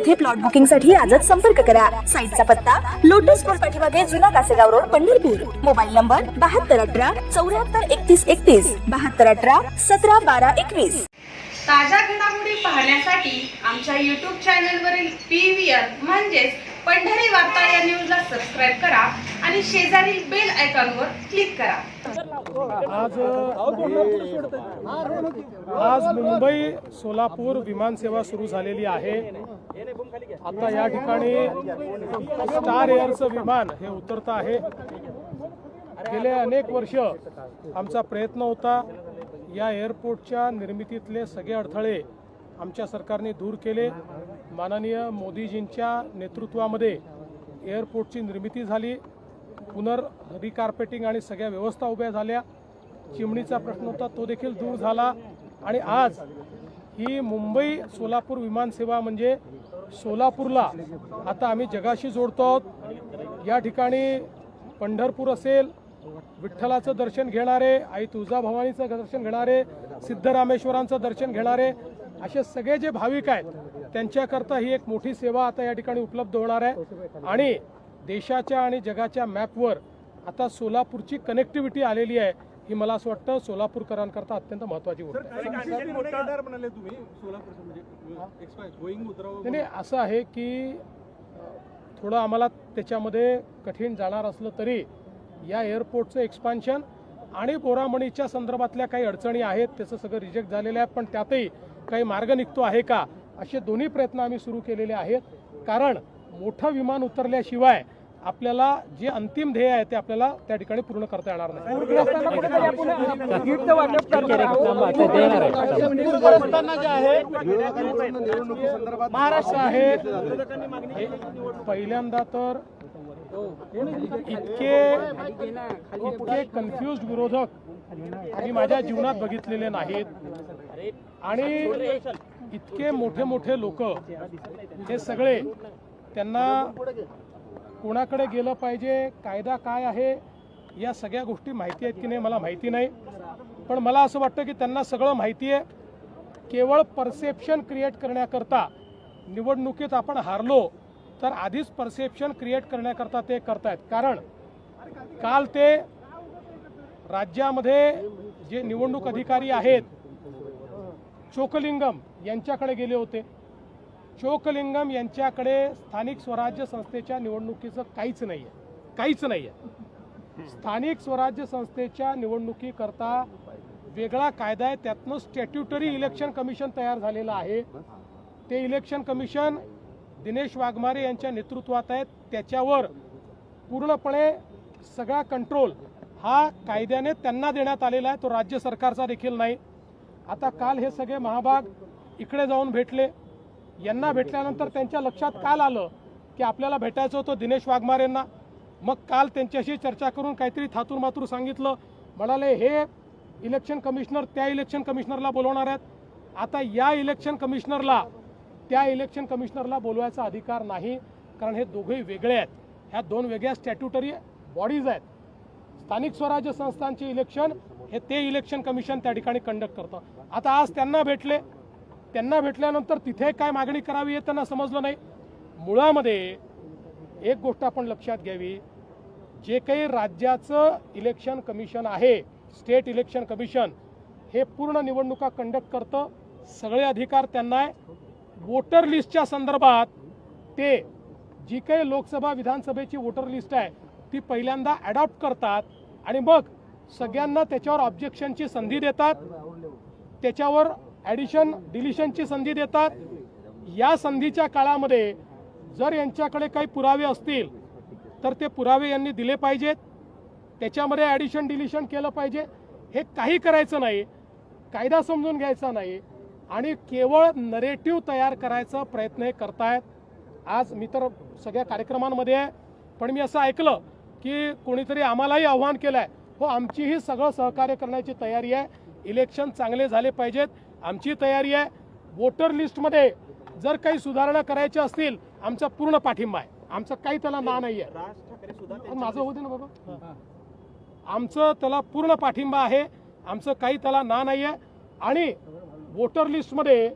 येथे प्लॉट बुकिंगसाठी आजच संपर्क करा. साईटचा पत्ता लोटस स्कूल पाठीमागे जुना Kasegaon road Pandharpur. Mobile number बहात्तर अठरा चौऱ्याहत्तर एकतीस एकतीस बहात्तर अठरा सतरा बारा एकवीस. ताज्या घडामोडी पाहण्यासाठी आमच्या यूट्यूब चॅनलवरील पी व्ही आर म्हणजेच पंढरी वार्ता या न्यूजला सबस्क्राईब करा आणि शेजारील बेल आयकॉनवर क्लिक करा. आज आज मुंबई सोलापूर विमानसेवा सुरू झालेली आहे. आता या ठिकाणी स्टार एअरचं विमान हे उतरतं आहे. गेले अनेक वर्ष आमचा प्रयत्न होता या एअरपोर्टच्या निर्मितीतले सगळे अडथळे आमच्या सरकारने दूर केले. माननीय मोदीजींच्या नेतृत्वामध्ये एअरपोर्टची निर्मिती झाली. पुनर रिकार्पेटिंग आणि सगळ्या व्यवस्था उभ्या झाल्या. चिमणीचा प्रश्न होता तो देखील दूर झाला. आणि आज ही मुंबई सोलापूर विमानसेवा म्हणजे सोलापूरला आता आम्ही जगाशी जोडतो आहोत. या ठिकाणी पंढरपूर असेल विठ्ठलाचं दर्शन घेणारे आई तुळजाभवानीचं दर्शन घेणारे सिद्धरामेश्वरांचं दर्शन घेणारे असे सगळे जे भाविक आहेत त्यांच्याकरता ही एक मोठी सेवा आता या ठिकाणी उपलब्ध होणार आहे. आणि देशाच्या आणि जगाच्या मॅपवर आता सोलापूरची कनेक्टिव्हिटी आलेली आहे ही मला असं वाटतं सोलापूरकरांकरता अत्यंत महत्त्वाची गोष्ट म्हणजे नाही, असं आहे की थोडं आम्हाला त्याच्यामध्ये कठीण जाणार असलं तरी या एअरपोर्टचं एक्सपान्शन आणि बोरामणीच्या संदर्भातल्या काही अडचणी आहेत त्याचं सगळं रिजेक्ट झालेलं आहे पण त्यातही काही मार्ग निघतो आहे का असे दोन्ही प्रयत्न आम्ही सुरू केलेले आहेत. कारण मोठं विमान उतरल्याशिवाय आपल्याला जे अंतिम ध्येय आहे ते आपल्याला त्या ठिकाणी पूर्ण करता येणार महाराष्ट्र आहे. हे पहिल्यांदा तर इतके इतके कन्फ्युज विरोधक मी माझ्या जीवनात बघितलेले नाहीत. आणि इतके मोठे मोठे लोक हे सगळे त्यांना कोणाकडे गेलं पाहिजे कायदा काय आहे या सगळ्या गोष्टी माहिती आहेत की नाही मला माहिती नाही. पण मला असं वाटतं की त्यांना सगळं माहिती आहे. केवळ परसेप्शन क्रिएट करण्याकरता निवडणुकीत आपण हारलो तर आधीच परसेप्शन क्रिएट करण्याकरता ते करतायत. कारण काल ते राज्यामध्ये जे निवडणूक अधिकारी आहेत चोकलिंगम यांच्याकडे गेले होते. चोकलिंगम यांच्याकडे स्थानिक स्वराज्य संस्थेच्या निवडणुकीचं काहीच नाही आहे काहीच नाही आहे स्थानिक स्वराज्य संस्थेच्या निवडणुकीकरता वेगळा कायदा आहे. त्यातनं स्टॅट्युटरी इलेक्शन कमिशन तयार झालेलं आहे. ते इलेक्शन कमिशन दिनेश वाघमारे यांच्या नेतृत्वात आहेत. त्याच्यावर पूर्णपणे सगळा कंट्रोल हा कायद्याने त्यांना देण्यात आलेला आहे. तो राज्य सरकारचा देखील नाही. आता काल हे सगळे महाभाग इकडे जाऊन भेटले. यांना भेटल्यानंतर त्यांच्या लक्षात काल आलं की आपल्याला भेटायचं होतं दिनेश वाघमारेंना. मग काल त्यांच्याशी चर्चा करून काहीतरी थातूर मातूर सांगितलं. म्हणाले हे इलेक्शन कमिशनर त्या इलेक्शन कमिशनरला बोलवणार आहेत. आता या इलेक्शन कमिशनरला त्या इलेक्शन कमिशनरला बोलवायचा अधिकार नाही कारण हे दोघेही वेगळे आहेत. ह्या दोन वेगळ्या स्टॅट्युटरी बॉडीज आहेत. स्थानिक स्वराज्य संस्थांचे इलेक्शन हे ते इलेक्शन कमिशन त्या ठिकाणी कंडक्ट करतं. आता आज त्यांना भेटले. त्यांना भेटल्यानंतर तिथे काय मागणी करावी हे त्यांना समजलं नाही. मुळामध्ये एक गोष्ट आपण लक्षात घ्यावी. जे काही राज्याचं इलेक्शन कमिशन आहे स्टेट इलेक्शन कमिशन हे पूर्ण निवडणुका कंडक्ट करतं. सगळे अधिकार त्यांना आहे. वोटर लिस्टच्या संदर्भात ते जी काही लोकसभा विधानसभेची वोटर लिस्ट आहे ती पहिल्यांदा अडॉप्ट करतात आणि मग सगळ्यांना त्याच्यावर ऑब्जेक्शनची संधी देतात त्याच्यावर ॲडिशन डिलिशनची संधी देतात. या संधीच्या काळामध्ये जर यांच्याकडे काही पुरावे असतील तर ते पुरावे यांनी दिले पाहिजेत. त्याच्यामध्ये ॲडिशन डिलिशन केलं पाहिजे. हे काही करायचं नाही. कायदा समजून घ्यायचा नाही. आणि केवळ नरेटिव्ह तयार करायचा प्रयत्न हे करतायत. आज मी तर सगळ्या कार्यक्रमांमध्ये आहे पण मी असं ऐकलं की कोणीतरी आम्हालाही आव्हान केलं आहे हो आमचीही सगळं सहकार्य करण्याची तयारी आहे. इलेक्शन चांगले झाले पाहिजेत. आमची तयारी आहे. वोटर लिस्टमध्ये जर काही सुधारणा करायच्या असतील आमचा पूर्ण पाठिंबा आहे. आमचं काही त्याला ना नाही आहे माझं होते ना बाबा. आमचं त्याला पूर्ण पाठिंबा आहे. आमचं काही त्याला ना नाही आहे आणि वोटर लिस्टमध्ये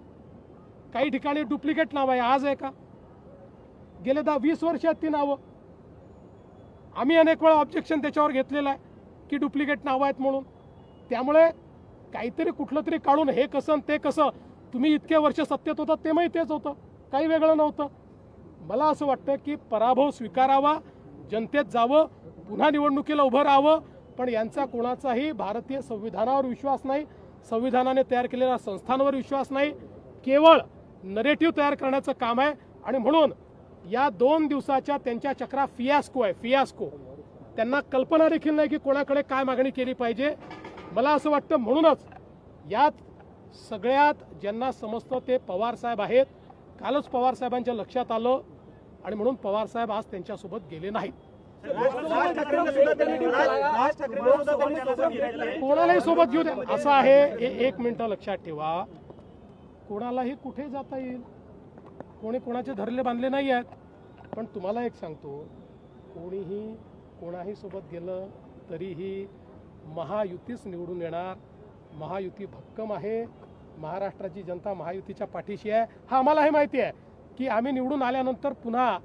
काही ठिकाणी डुप्लिकेट नाव आहे. आज आहे का? गेले दहा वीस वर्षात ती नावं. आम्ही अनेक वेळा ऑब्जेक्शन त्याच्यावर घेतलेलं आहे की डुप्लिकेट नावं आहेत म्हणून. त्यामुळे काहीतरी कुठलं तरी काढून हे कसं ते कसं तुम्ही इतके वर्ष सत्तेत होता ते माहिती तेच होतं. काही वेगळं नव्हतं. मला असं वाटतं की पराभव स्वीकारावा जनतेत जावं पुन्हा निवडणुकीला उभं राहावं पण यांचा कोणाचाही भारतीय संविधानावर विश्वास नाही. संविधानाने तयार केलेल्या संस्थांवर विश्वास नाही केवळ नरेटिव्ह तयार करण्याचं काम आहे. आणि म्हणून या दोन दिवसाच्या त्यांच्या चक्रा फियास्को आहे फियास्को त्यांना कल्पना देखील नाही की कोणाकडे काय मागणी केली पाहिजे. मला असं वाटतं म्हणूनच यात सगळ्यात ज्यांना समजतं ते पवार साहेब आहेत. कालच पवार साहेबांच्या लक्षात आलं आणि म्हणून पवार साहेब आज त्यांच्यासोबत गेले नाहीत. कोणालाही सोबत घेऊ द्या. असं आहे ए- एक मिनिटं लक्षात ठेवा. कोणालाही कुठे जाता येईल? कोणी कोणाचे धरले बांधले नाही आहेत. पण तुम्हाला एक सांगतो कोणीही कोणाही सोबत गेलं तरीही महायुतीच निवडून येणार. महायुती भक्कम आहे. महाराष्ट्राची जनता महायुतीच्या पाठीशी आहे. हा आम्हाला हे माहिती आहे की आम्ही निवडून आल्यानंतर पुन्हा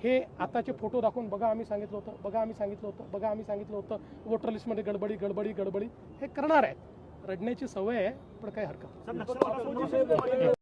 हे आताचे फोटो दाखवून बघा आम्ही सांगितलं होतं बघा आम्ही सांगितलं होतं बघा आम्ही सांगितलं होतं वोटर लिस्टमध्ये गडबडी गडबडी गडबडी हे करणार आहेत रडण्याची सवय आहे पण काही हरकत नाही.